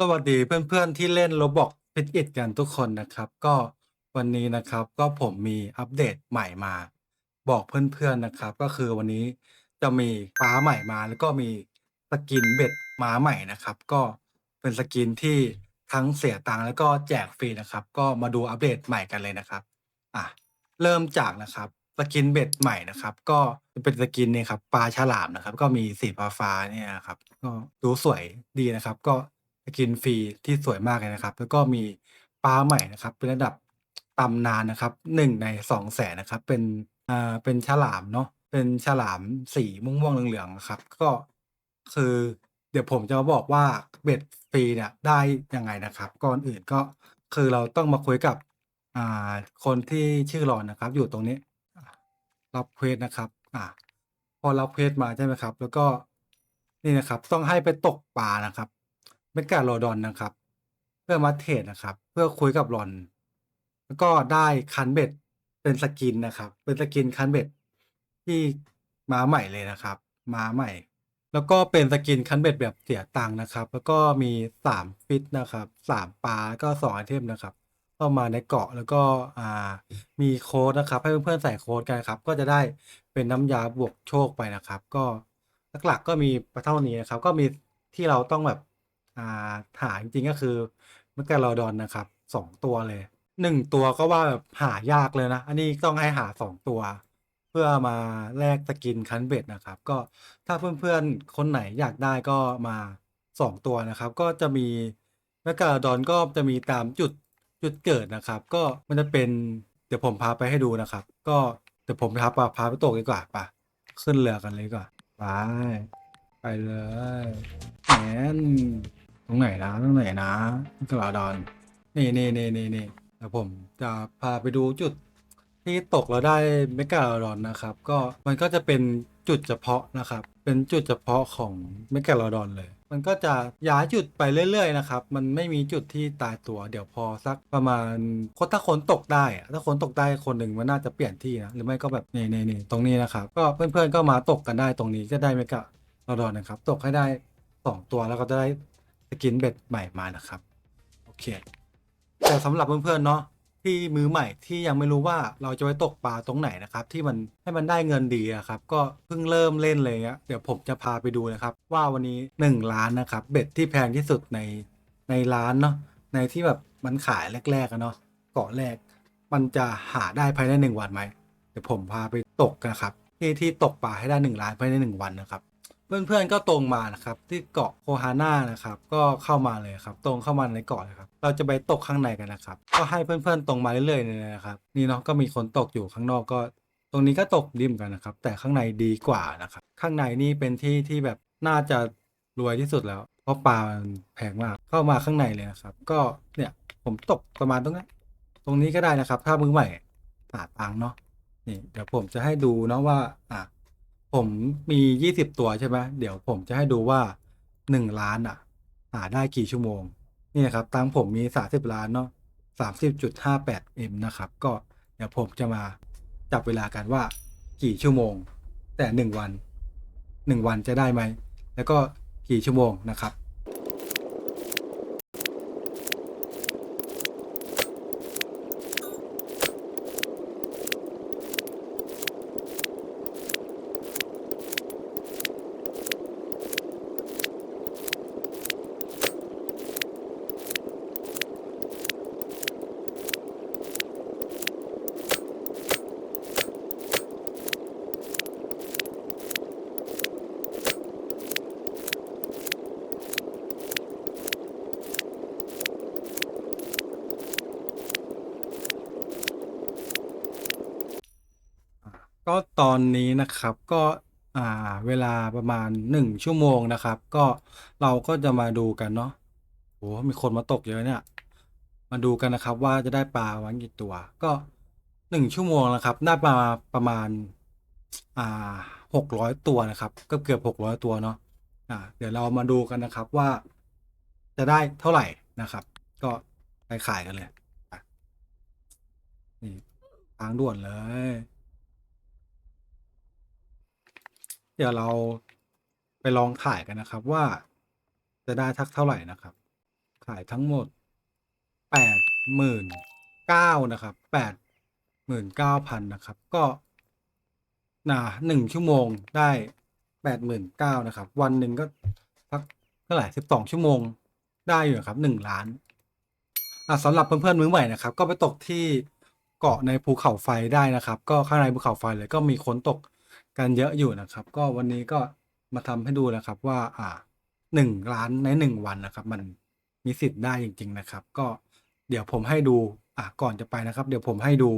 สวัสดีเพื่อนๆที่เล่น Roblox Pet It กันทุกคนนะครับ ก็วันนี้นะครับก็ผมมีอัปเดตใหม่มา บอกเพื่อนๆนะครับ ก็คือวันนี้จะมีฟ้าใหม่มาแล้วก็มีสกินเบ็ดม้าใหม่นะครับ ก็เป็นสกินที่ทั้งเสียตังค์แล้วก็แจกฟรีนะครับ ก็มาดูอัปเดตใหม่กันเลยนะครับอะเริ่มจากนะครับสกินเบ็ดใหม่นะครับ ก็เป็นสกินเนี่ยครับปลาฉลามนะครับ ก็มีสีฟ้าฟ้าๆเนี่ยครับ ก็ดูสวยดีนะครับ ก็ สกินฟรีที่สวยมากเลยนะครับ แล้วก็มีปลาใหม่นะครับ เป็นระดับตำนานนะครับหนึ่งในสองแสนนะครับ เป็นอ่าเป็นฉลามเนาะเป็นฉลามสีม่วงๆเหลืองๆนะครับ ก็คือ เดี๋ยวผมจะมาบอกว่าเบ็ดฟรีเนี่ยได้ยังไงนะครับ ก่อนอื่นก็คือเราต้องมาคุยกับอ่าคนที่ชื่อรอนนะครับ อยู่ตรงนี้รับเควสนะครับ อ่า พอรับเควสมาใช่ไหมครับ แล้วก็นี่นะครับ ต้องให้ไปตกปลานะครับ เมกาโลดอนนะครับ เพื่อมาเทรดนะครับ เพื่อคุยกับรอน แล้วก็ได้คันเบ็ดเป็นสกินนะครับ เป็นสกินคันเบ็ดที่มาใหม่เลยนะครับ มาใหม่ แล้วก็เป็นสกินคันเบ็ดแบบเสียตังค์นะครับ แล้วก็มีสามฟิตนะครับสามปลาแล้วก็สองไอเทมนะครับเข้ามาในเกาะแล้วก็อ่ามีโค้ดนะครับ ให้เพื่อนๆใส่โค้ดกันครับ ก็จะได้เป็นน้ำยาบวกโชคไปนะครับ ก็หลักๆก็มีเท่านี้นะครับ ก็มีที่เราต้องแบบ อ่าหาจริงๆก็คือเมกาโลดอนนะครับสองตัวเลยหนึ่งตัวก็ว่าแบบหายากเลยนะ อันนี้ต้องให้หาสองตัว เพื่อมาแลกสกินคันเบ็ดนะครับ ก็ถ้าเพื่อนๆ คนไหนอยากได้ก็มาสองตัวนะครับ ก็จะมีแมกกาดอนก็จะมีตามจุดจุดเกิดนะครับ ก็มันจะเป็นเดี๋ยวผมพาไปให้ดูนะครับ ก็เดี๋ยวผมพาพาพาไปตกดีกว่าปะขึ้นเรือกันเลยก่อนไปไปเลยแหน ตรงไหนนะตรงไหนนะแมกกาดอนนี่นี่นี่นี่นี่เดี๋ยวผมจะพาไปดูจุดที่ตกเราได้เมกาโลดอนนะครับ ก็มันก็จะเป็นจุดเฉพาะนะครับ เป็นจุดเฉพาะของเมกาโลดอนเลย มันก็จะย้ายจุดไปเรื่อยๆนะครับ มันไม่มีจุดที่ตายตัว เดี๋ยวพอสักประมาณคนถ้าคนตกได้ถ้าคนตกได้คนหนึ่งมันน่าจะเปลี่ยนที่นะ หรือไม่ก็แบบนี่นี่นี่ตรงนี้นะครับ ก็เพื่อนๆก็มาตกกันได้ตรงนี้ก็ได้เมกาโลดอนนะครับ ตกให้ได้สองตัวแล้วก็จะได้ กินเบ็ดใหม่มานะครับ โอเค แต่สำหรับเพื่อนๆเนาะที่มือใหม่ที่ยังไม่รู้ว่าเราจะไปตกปลาตรงไหนนะครับ ที่มันให้มันได้เงินดีอะครับ ก็เพิ่งเริ่มเล่นเลยเงี้ยเดี๋ยวผมจะพาไปดูนะครับ ว่าวันนี้ 1 ล้านนะครับ เบ็ดที่แพงที่สุดในในร้านเนาะในที่แบบมันขายแรกๆอะเนาะเกาะแรก มันจะหาได้ภายในหนึ่งวันไหมเดี๋ยวผมพาไปตกนะครับที่ที่ตกปลาให้ได้หนึ่งล้านภายในหนึ่งวันนะครับ เพื่อนๆก็ตรงมานะครับที่เกาะโคฮาน่านะครับก็เข้ามาเลยครับตรงเข้ามาในเกาะเลยครับเราจะไปตกข้างในกันนะครับ ก็ให้เพื่อนๆตรงมาเรื่อยๆเลยนะครับนี่เนาะก็มีคนตกอยู่ข้างนอกก็ ตรงนี้ก็ตกดิมกันนะครับ แต่ข้างในดีกว่านะครับ ข้างในนี่เป็นที่ที่แบบน่าจะรวยที่สุดแล้ว เพราะปลาแพงมากเข้ามาข้างในเลยนะครับ ก็เนี่ยผมตกประมาณตรงนี้ตรงนี้ก็ได้นะครับ ถ้ามือใหม่หาตังเนาะนี่เดี๋ยวผมจะให้ดูเนาะว่าอะ ผมมียี่สิบตัวใช่ไหมเดี๋ยวผมจะให้ดูว่าหนึ่งล้านอะ หาได้กี่ชั่วโมง นี่นะครับตังผมมีสาสิบล้านเนาะสามสิบจุดห้าแปดเอ็มนะครับ ก็เดี๋ยวผมจะมาจับเวลากันว่ากี่ชั่วโมง แต่หนึ่งวันหนึ่งวันจะได้ไหม แล้วก็กี่ชั่วโมงนะครับ ก็ตอนนี้นะครับก็อ่าเวลาประมาณหนึ่งชั่วโมงนะครับ ก็เราก็จะมาดูกันเนาะโอ้มีคนมาตกเยอะเนี่ย มาดูกันนะครับว่าจะได้ปลาวันกี่ตัว ก็หนึ่งชั่วโมงนะครับได้ปลาประมาณอ่าหกร้อยตัวนะครับ ก็เกือบหกร้อยตัวเนาะอ่า เดี๋ยวเรามาดูกันนะครับว่า จะได้เท่าไหร่นะครับ ก็ไปขายกันเลยนี่ทางด่วนเลย เดี๋ยวเราไปลองขายกันนะครับว่าจะได้ทักเท่าไหร่นะครับ ขายทั้งหมดแปดหมื่นเก้านะครับแปดหมื่นเก้าพันนะครับ ก็นะหนึ่งชั่วโมงได้แปดหมื่นเก้านะครับ วันหนึ่งก็สักเท่าไหร่สิบสองชั่วโมงได้อยู่ครับหนึ่งล้านอะสำหรับเพื่อนๆมือใหม่นะครับ ก็ไปตกที่เกาะในภูเขาไฟได้นะครับ ก็ข้างในภูเขาไฟเลยก็มีคนตก กันเยอะอยู่นะครับ ก็วันนี้ก็มาทำให้ดูนะครับว่าอ่าหนึ่งล้านในหนึ่งวันนะครับ มันมีสิทธิ์ได้จริง ๆ นะครับ ก็เดี๋ยวผมให้ดูอะก่อนจะไปนะครับ เดี๋ยวผมให้ดู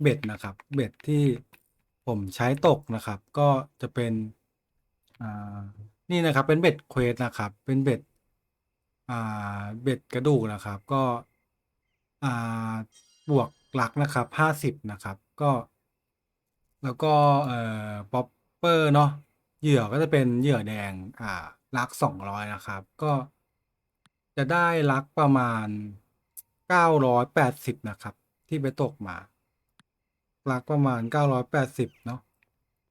เบ็ดนะครับ เบ็ดที่ผมใช้ตกนะครับ ก็จะเป็นอ่านี่นะครับ เป็นเบ็ดเควสนะครับ เป็นเบ็ดอ่าเบ็ดกระดูกนะครับ ก็อ่าบวกหลักนะครับห้าสิบนะครับ ก็ แล้วก็ เอ่อ ป๊อปเปอร์เนาะ เหยื่อก็จะเป็นเหยื่อแดง อ่า ลักสองร้อยนะครับ ก็ จะได้ลักประมาณเก้าร้อยแปดสิบนะครับ ที่ไปตกมา ลักประมาณเก้าร้อยแปดสิบเนาะ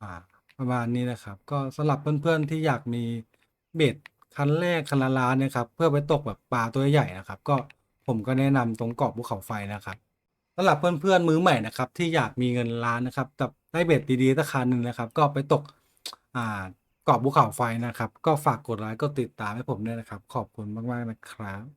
อ่า ประมาณนี้นะครับ ก็สำหรับเพื่อนๆที่อยากมีเบ็ดคันแรกคันละล้านนะครับ เพื่อไปตกแบบปลาตัวใหญ่นะครับ ก็ผมก็แนะนำตรงเกาะภูเขาไฟนะครับสำหรับเพื่อนๆมือใหม่นะครับ ที่อยากมีเงินล้านนะครับแต่ ได้เบ็ดดีๆสักคันหนึ่งนะครับ ก็ไปตกอ่าเกาะภูเขาไฟนะครับ ก็ฝากกดไลค์กดติดตามให้ผมด้วยนะครับ ขอบคุณมากๆนะครับ